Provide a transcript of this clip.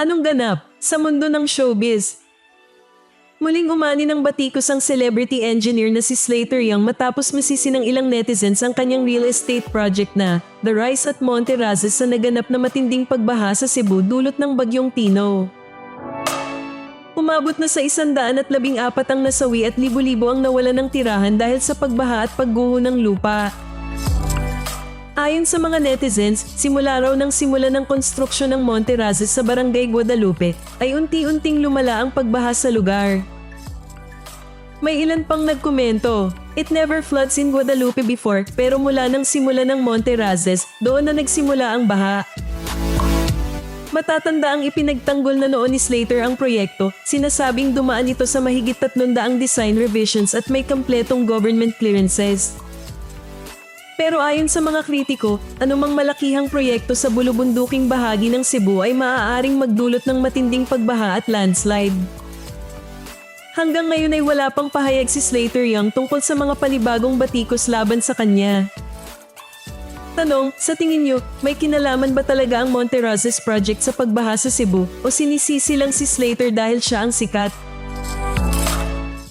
Anong ganap sa mundo ng showbiz? Muling umani ng batikos ang celebrity engineer na si Slater Young matapos masisi ng ilang netizens ang kanyang real estate project na The Rise at Monte Razes sa naganap na matinding pagbaha sa Cebu dulot ng bagyong Tino. Umabot na sa isandaan at labing apat ang nasawi at libo-libo ang nawala ng tirahan dahil sa pagbaha at pagguho ng lupa. Ayon sa mga netizens, simula raw ng simula ng konstruksyon ng Monte Razes sa Barangay Guadalupe ay unti-unting lumala ang pagbaha sa lugar. May ilan pang nagkomento, It never floods in Guadalupe before pero mula nang simula ng Monte Razes, doon na nagsimula ang baha. Matatanda ang ipinagtanggol na noon ni Slater ang proyekto, sinasabing dumaan ito sa mahigit 300 design revisions at may kompletong government clearances. Pero ayon sa mga kritiko, anumang malakihang proyekto sa bulubunduking bahagi ng Cebu ay maaaring magdulot ng matinding pagbaha at landslide. Hanggang ngayon ay wala pang pahayag si Slater Young tungkol sa mga palibagong batikos laban sa kanya. Tanong, sa tingin niyo, may kinalaman ba talaga ang Monte Rosas project sa pagbaha sa Cebu o sinisisi lang si Slater dahil siya ang sikat?